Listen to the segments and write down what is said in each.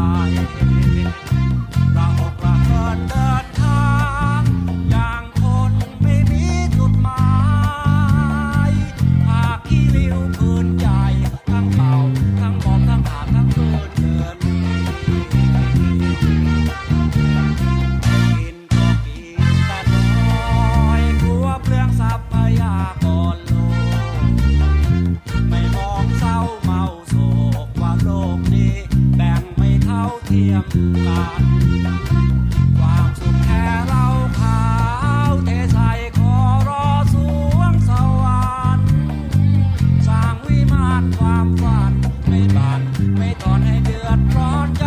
high. ไม่ตอนให้เดือดร้อนใจ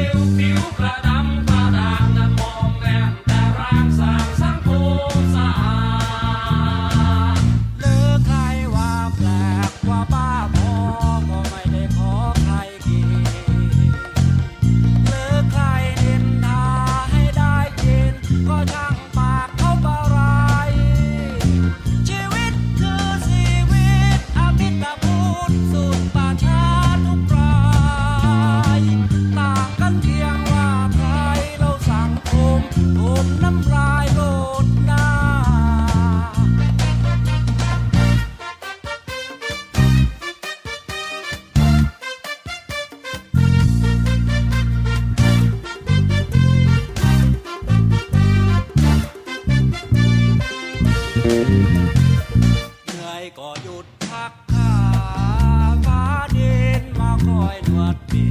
Eu viúva da ก็หยุดพักขาฟ้าเดินมาคอยนวดปี